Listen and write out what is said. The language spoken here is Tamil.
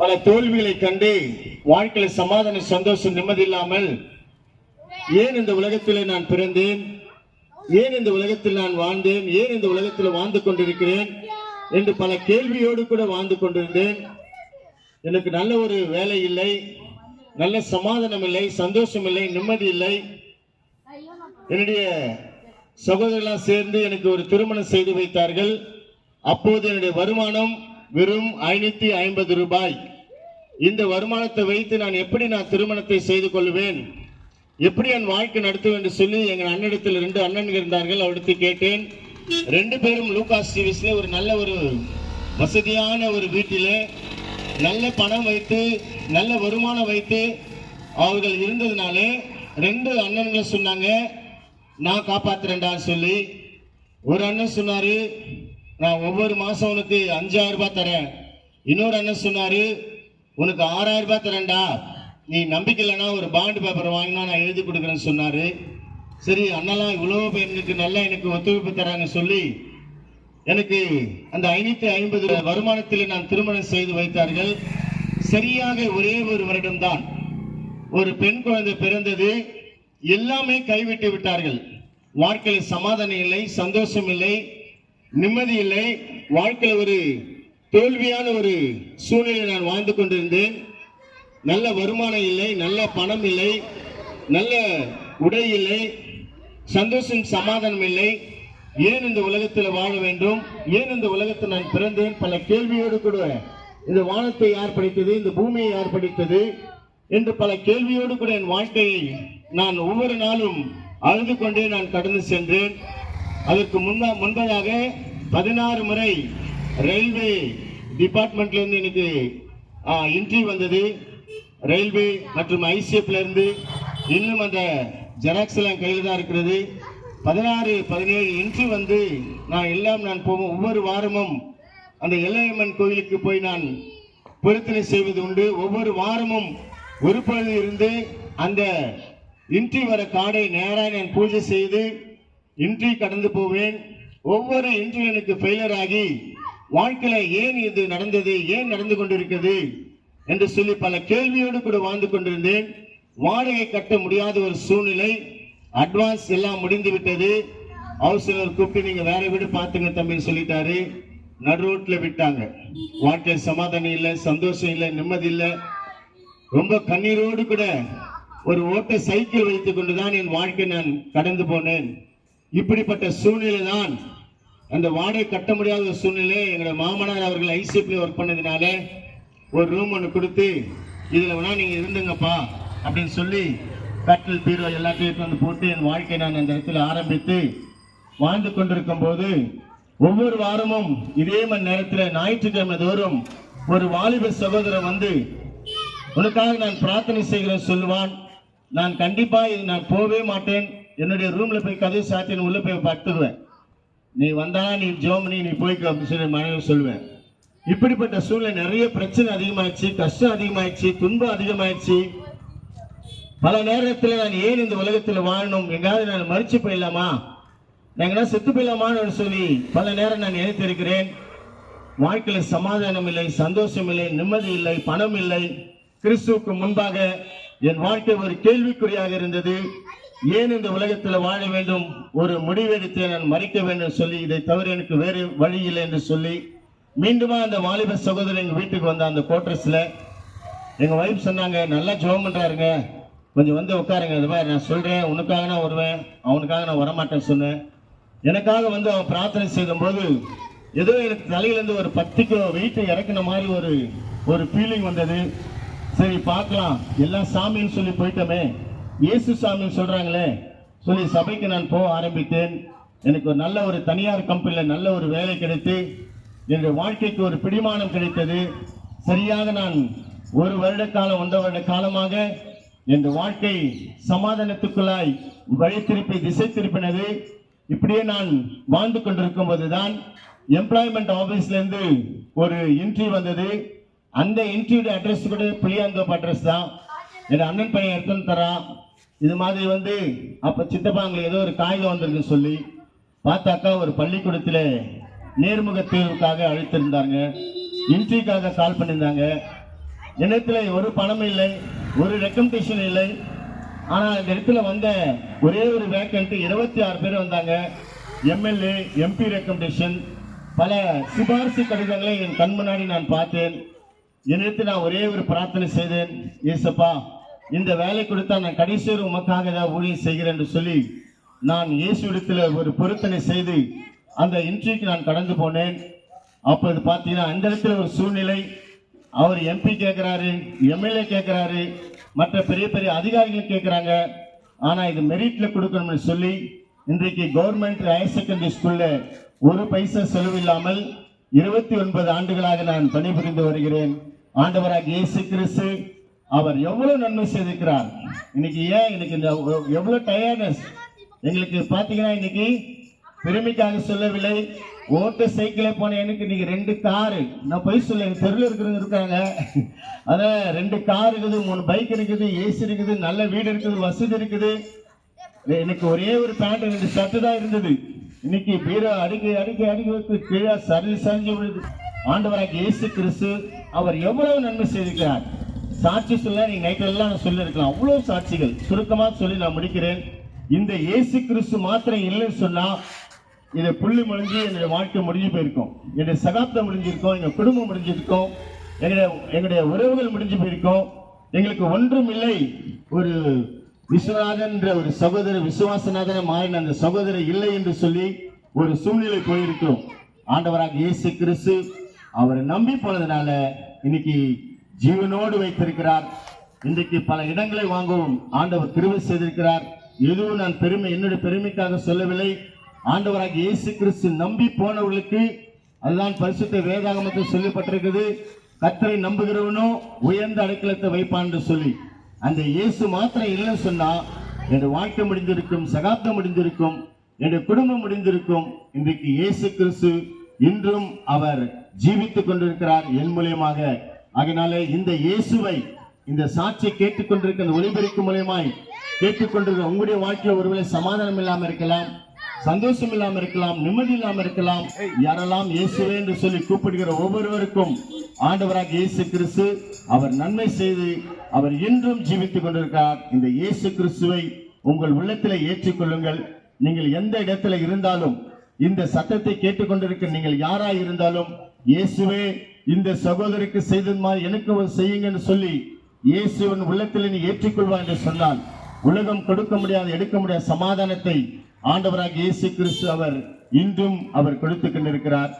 பல தோல்விகளை கண்டு வாழ்க்கையில சமாதான சந்தோஷம் நிம்மதி இல்லாமல் ஏன் இந்த உலகத்திலே நான் பிறந்தேன்? ஏன் இந்த உலகத்தில் நான் வாழ்ந்தேன்? ஏன் இந்த உலகத்தில் வாழ்ந்து கொண்டிருக்கிறேன்? என்று பல கேள்வியோடு கூட வாழ்ந்து கொண்டிருந்தேன். எனக்கு நல்ல ஒரு வேலை இல்லை நல்ல சமாதானம் இல்லை சந்தோஷம் இல்லை நிம்மதி இல்லை. என்னுடைய சகோதரெல்லாம் சேர்ந்து எனக்கு ஒரு திருமணம் செய்து வைத்தார்கள். அப்போது என்னுடைய வருமானம் வெறும் ஐநூத்தி ஐம்பது ரூபாய். இந்த வருமானத்தை வைத்து நான் எப்படி நான் திருமணத்தை செய்து கொள்வேன்? எப்படி என் வாழ்க்கை நடத்துவேன் என்று சொல்லி எங்கள் அண்ணனிடத்தில் ரெண்டு அண்ணன்கள் இருந்தார்கள். அவரிடத்து கேட்டேன். ரெண்டு பேரும் லூகாஸ் சீரிஸ்ல ஒரு நல்ல ஒரு வசதியான ஒரு வீட்டில் நல்ல பணம் வைத்து நல்ல வருமானம் வைத்து அவர்கள் இருந்ததுனாலே ரெண்டு அண்ணன்களை சொன்னாங்க நான் காப்பாத்துறேன்டான்னு சொல்லி. ஒரு அண்ணன் சொன்னாரு நான் ஒவ்வொரு மாசம் உனக்கு அஞ்சாயிரம் ரூபாய் தரேன். இன்னொரு அண்ணன் சொன்னாரு உனக்கு ஆறாயிரம் ரூபாய் தரேன்டா. நீ நம்பிக்கை இல்லைன்னா ஒரு பாண்டு பேப்பர் வாங்கினா நான் எழுதி கொடுக்குறேன்னு சொன்னாரு. சரி அண்ணெல்லாம் இவ்வளோ பேருக்கு நல்லா எனக்கு ஒத்துழைப்பு தராங்க சொல்லி எனக்கு அந்த ஐநூத்தி ஐம்பது வருமானத்தில் நான் திருமணம் செய்து வைத்தார்கள். சரியாக ஒரே ஒரு வருடம்தான். ஒரு பெண் குழந்தை பிறந்தது. எல்லாமே கைவிட்டு விட்டார்கள். வாழ்க்கையில் சமாதானம் இல்லை சந்தோஷம் இல்லை. நிம்மதி இல்லை. வாழ்க்கையில் ஒரு தோல்வியான ஒரு சூழ்நிலை நான் வாழ்ந்து கொண்டிருந்தேன். நல்ல வருமானம் இல்லை நல்ல பணம் இல்லை நல்ல உடை இல்லை சந்தோஷம் சமாதானம் இல்லை. ஏன் இந்த உலகத்தில் வாழ வேண்டும்? ஏன் இந்த உலகத்தில் நான் பிறந்தேன்? பல கேள்வியோடு கூட இந்த வானத்தை யார் படித்தது? இந்த பூமியை யார் படித்தது? என்று பல கேள்வியோடு கூட என் வாழ்க்கையை நான் ஒவ்வொரு நாளும் அழுது கொண்டே நான் கடந்து சென்றேன். அதற்கு முன்ப முன்பதாக பதினாறு முறை ரயில்வே டிபார்ட்மெண்ட்ல இருந்து எனக்கு இன்ட்ரி வந்தது. ரயில்வே மற்றும் ஐசிஎஃப்ல இருந்து இன்னும் அந்த ஜெராக்ஸ் எல்லாம் கையில் தான் இருக்கிறது. பதினாறு பதினேழு இன்ட்ரி வந்து நான் எல்லாம் நான் போவோம் ஒவ்வொரு வாரமும் அந்த எல்லையம்மன் கோயிலுக்கு போய் நான் பொருத்தனை செய்வது உண்டு. ஒவ்வொரு வாரமும் ஒரு பொழுது இருந்து அந்த இன்ட்ரி வர காடை நேராக நான் பூஜை செய்து இன்றி கடந்து போவேன். ஒவ்வொரு இன்றும் எனக்கு ஃபெயிலியர் ஆகி வாழ்க்கையில ஏன் இது நடந்தது ஏன் நடந்து கொண்டிருக்கிறது என்று சொல்லி பல கேள்வியோடு கூட வாழ்ந்து கொண்டிருந்தேன். வாடகை கட்ட முடியாத ஒரு சூழ்நிலை. அட்வான்ஸ் எல்லாம் முடிந்து விட்டது. ஹவுஸ் கூப்பிட்டு நீங்க வேற வீடு பாத்துங்க தம்பின்னு சொல்லிட்டாரு. நடு ரோட்ல விட்டாங்க. வாழ்க்கையில் சமாதானம் இல்லை சந்தோஷம் இல்லை நிம்மதி இல்லை. ரொம்ப கண்ணீரோடு கூட ஒரு ஓட்ட சைக்கிள் வைத்துக் கொண்டுதான் என் வாழ்க்கை நான் கடந்து போனேன். இப்படிப்பட்ட சூழ்நிலை தான் அந்த வாடகை கட்ட முடியாத ஒரு சூழ்நிலை எங்களோட மாமனார் அவர்கள் ஐசிஎஃப்ல ஒர்க் பண்ணதுனால ஒரு ரூம் ஒன்று கொடுத்து இதில் வேணா நீங்கள் இருந்துங்கப்பா அப்படின்னு சொல்லி கட்டில் பீரோ எல்லாத்தையும் எடுத்து வந்து போட்டு என் வாழ்க்கையை நான் அந்த இடத்துல ஆரம்பித்து வாழ்ந்து கொண்டிருக்கும் போது ஒவ்வொரு வாரமும் இதே மணி நேரத்தில் ஞாயிற்றுக்கிழமை தோறும் ஒரு வாலிப சகோதரன் வந்து உனக்காக நான் பிரார்த்தனை செய்கிறேன் சொல்லுவான். நான் கண்டிப்பாக இது நான் போகவே மாட்டேன். என்னுடைய ரூம்ல போய் கதவு சாத்தின்னு உள்ள போய் படுத்துடுவேன் நீ வந்தா நீ ஜோமனி நீ போய்க்க அப்படின்னு சொல்லி மனைவி சொல்லுவேன். இப்படிப்பட்ட சூழ்நிலை நிறைய பிரச்சனை அதிகமாயிடுச்சு கஷ்டம் அதிகமாயிடுச்சு துன்பம் அதிகமாயிடுச்சு. பல நேரத்தில் நான் ஏன் இந்த உலகத்தில் வாழணும்? எங்காவது நான் மறிச்சு போயிடலாமா? எங்கன்னா செத்து போயிடலாமான்னு சொல்லி பல நேரம் நான் நினைத்திருக்கிறேன். வாழ்க்கையில் சமாதானம் இல்லை சந்தோஷம் இல்லை நிம்மதி இல்லை பணம் இல்லை. கிறிஸ்துவுக்கு முன்பாக என் வாழ்க்கை ஒரு கேள்விக்குறியாக இருந்தது. ஏன் இந்த உலகத்தில் வாழ வேண்டும்? ஒரு முடிவெடுத்து நான் மறிக்க வேண்டும் சொல்லி இதை தவிர எனக்கு வேறு வழி இல்லை என்று சொல்லி மீண்டுமா அந்த வாலிப சகோதரன் எங்கள் வீட்டுக்கு வந்த அந்த குவார்டர்ஸில் எங்கள் வைஃப் சொன்னாங்க நல்லா ஜோம் பண்ணுறாருங்க கொஞ்சம் வந்து உட்காருங்க. இது மாதிரி நான் சொல்கிறேன் உனக்காக நான் வருவேன். அவனுக்காக நான் வரமாட்டேன்னு சொன்னேன். எனக்காக வந்து அவன் பிரார்த்தனை செய்யும்போது ஏதோ எனக்கு தலையிலேருந்து ஒரு பத்து கிலோ வெயிட் இறக்குன மாதிரி ஒரு ஒரு ஃபீலிங் வந்தது. சரி பார்க்கலாம். எல்லாம் சாமின்னு சொல்லி போயிட்டோமே. இயேசு சாமின்னு சொல்றாங்களே. சொல்லி சபைக்கு நான் போக ஆரம்பித்தேன். எனக்கு ஒரு நல்ல ஒரு தனியார் கம்பெனியில் நல்ல ஒரு வேலை கிடைத்து என்னுடைய வாழ்க்கைக்கு ஒரு பிடிமானம் கிடைத்தது. சரியாக நான் ஒரு வருட காலம் ஒன்றரை வருட காலமாக என் வாழ்க்கை சமாதானத்துக்குள்ளாய் வழி திருப்பி திசை திருப்பினது. இப்படியே நான் வாழ்ந்து கொண்டிருக்கும் போதுதான் எம்ப்ளாய்மெண்ட் ஆஃபீஸ்லேருந்து ஒரு இன்டர்வியூ வந்தது. அந்த இன்டர்வியூ அட்ரஸ் கூட புளியாந்தோப் அட்ரஸ் தான். என் அண்ணன் பையன் எடுத்துன்னு தரான் இது மாதிரி வந்து அப்ப சித்தப்பாங்களுக்கு ஏதோ ஒரு காகிதம் வந்திருக்குன்னு சொல்லி பார்த்தாக்கா ஒரு பள்ளிக்கூடத்தில் நேர்முக தேர்வுக்காக அழைத்திருந்தாங்க. இன்ட்ரிக்காக கால் பண்ணியிருந்தாங்க. என்னிடத்துல ஒரு பணம் இல்லை ஒரு ரெக்கமெண்டேஷன் இல்லை. ஆனால் அந்த இடத்துல வந்த ஒரே ஒரு வேக்கன்ட் இருபத்தி ஆறு பேர் வந்தாங்க. எம்எல்ஏ எம்பி ரெக்கமெண்டேஷன் பல சிபாரிசு கடிதங்களை என் கண் முன்னாடி நான் பார்த்தேன். என்னிடத்தில் நான் ஒரே ஒரு பிரார்த்தனை செய்தேன். ஏசப்பா இந்த வேலை கொடுத்தா நான் கடைசி வரை உமக்காக ஏதாவது ஊழியம் செய்கிறேன் என்று சொல்லி நான் இயேசுவிடத்தில் ஒரு பொருத்தனை செய்து அந்த இன்ட்ரிக்கு நான் கடந்து போனேன். அப்போது பார்த்தீங்கன்னா அந்த இடத்துல ஒரு சூழ்நிலை. அவர் எம்பி கேட்குறாரு எம்எல்ஏ கேட்குறாரு மற்ற பெரிய பெரிய அதிகாரிகள் கேட்குறாங்க. ஆனால் இது மெரிட்டில் கொடுக்கணும்னு சொல்லி இன்றைக்கு கவர்மெண்ட் ஹையர் செகண்டரி ஸ்கூலில் ஒரு பைசா செலவில்லாமல் இருபத்தி ஒன்பது ஆண்டுகளாக நான் பணிபுரிந்து வருகிறேன். ஆண்டவராக இயேசு கிறிஸ்து அவர் எவ்வளவு நன்மை செய்திருக்கிறார். இன்னைக்கு ஏன் இன்னைக்கு இந்த எவ்வளவு டயர்னஸ் எங்களுக்கு பாத்தீங்கன்னா இன்னைக்கு பெருமைக்காக சொல்லவில்லை. ஓட்ட சைக்கிளே போன எனக்கு இன்னைக்கு ரெண்டு காரு நான் போய் சொல்ல எங்க தெருவில் இருக்கிறவங்க இருக்காங்க. அதான் ரெண்டு கார் இருக்குது மூணு பைக் இருக்குது ஏசி இருக்குது நல்ல வீடு இருக்குது வசதி இருக்குது. எனக்கு ஒரே ஒரு பேண்ட் ரெண்டு ஷர்ட்டு தான் இருந்தது. இன்னைக்கு பீரோ அடிக்கி அடிக்கி அடிக்கி வைத்து கீழே சரி சரிஞ்சு விழுது. ஆண்டவராக இயேசு கிறிஸ்து அவர் எவ்வளவு நன்மை செய்திருக்கிறார். சாட்சி சொல்ல நீங்க நைட் எல்லாம் நான் சொல்லியிருக்கலாம் அவ்வளவு சாட்சிகள். சுருக்கமா சொல்லி நான் முடிக்கிறேன். இந்த இயேசு கிறிஸ்து மாத்திரம் இல்லைன்னு சொன்னா இதை புள்ளி முடிஞ்சு என்னுடைய வாழ்க்கை முடிஞ்சு போயிருக்கும். என்னுடைய சகாப்தம் முடிஞ்சிருக்கும் எங்க குடும்பம் முடிஞ்சிருக்கும் எங்களுடைய எங்களுடைய உறவுகள் முடிஞ்சு போயிருக்கும். எங்களுக்கு ஒன்றும் இல்லை. ஒரு விஸ்வநாதன் என்ற ஒரு சகோதரர் விசுவாசநாதன மாறின அந்த சகோதரர் இல்லை என்று சொல்லி ஒரு சூழ்நிலை போயிருக்கும். ஆண்டவராக இயேசு கிறிஸ்து அவரை நம்பி போனதுனால இன்னைக்கு ஜீவனோடு வைத்திருக்கிறார். இன்றைக்கு பல இடங்களை வாங்கவும் ஆண்டவர் கிருபை செய்திருக்கிறார். எதுவும் நான் பெருமை என்னுடைய பெருமைக்காக சொல்லவில்லை. ஆண்டவராக இயேசு கிறிஸ்து நம்பி போனவர்களுக்கு அதுதான் பரிசுத்த வேதாகமத்தில் சொல்லப்பட்டிருக்குது. கத்தரை நம்புகிறவனோ உயர்ந்த அடைக்கலத்தை வைப்பான்னு சொல்லி. அந்த இயேசு மாத்திரம் இல்லைன்னு சொன்னா என்னுடைய வாழ்க்கை முடிந்திருக்கும் சகாப்தம் முடிந்திருக்கும் என்னுடைய குடும்பம் முடிந்திருக்கும் இன்றைக்கு இயேசு கிறிஸ்து இன்றும் அவர் ஜீவித்துக் கொண்டிருக்கிறார். என் மூலியமாக அதனால இந்த இயேசுவை இந்த சாட்சியை கேட்டுக்கொண்டிருக்க அந்த ஒளிபெருக்கும் மூலியமாய் கேட்டுக்கொண்டிருக்க உங்களுடைய வாழ்க்கையில் ஒருவேளை சமாதானம் இல்லாம இருக்கலாம் சந்தோஷம் இல்லாம இருக்கலாம் நிம்மதி இல்லாம இருக்கலாம் யாரெல்லாம் இயேசுவே என்று சொல்லி கூப்பிடுகிற ஒவ்வொருவருக்கும் ஆண்டவராக இயேசு கிறிஸ்து அவர் நன்மை செய்து அவர் இன்றும் ஜீவித்துக் கொண்டிருக்கிறார். இந்த இயேசு கிறிஸ்துவை உங்கள் உள்ளத்தில் ஏற்றுக்கொள்ளுங்கள். நீங்கள் எந்த இடத்துல இருந்தாலும் இந்த சத்தத்தை கேட்டுக்கொண்டிருக்க நீங்கள் யாராய் இருந்தாலும் இயேசுவே இந்த சகோதரிக்கு செய்ததுமா எனக்கு செய்யுங்கன்னு சொல்லி இயேசுவன் உள்ளத்தில் நீ ஏற்றுக்கொள்வா என்று சொன்னால் உலகம் கொடுக்க முடியாத எடுக்க முடியாத சமாதானத்தை ஆண்டவராக இயேசு கிறிஸ்து அவர் இன்றும் அவர் கொடுத்து கொண்டிருக்கிறார்.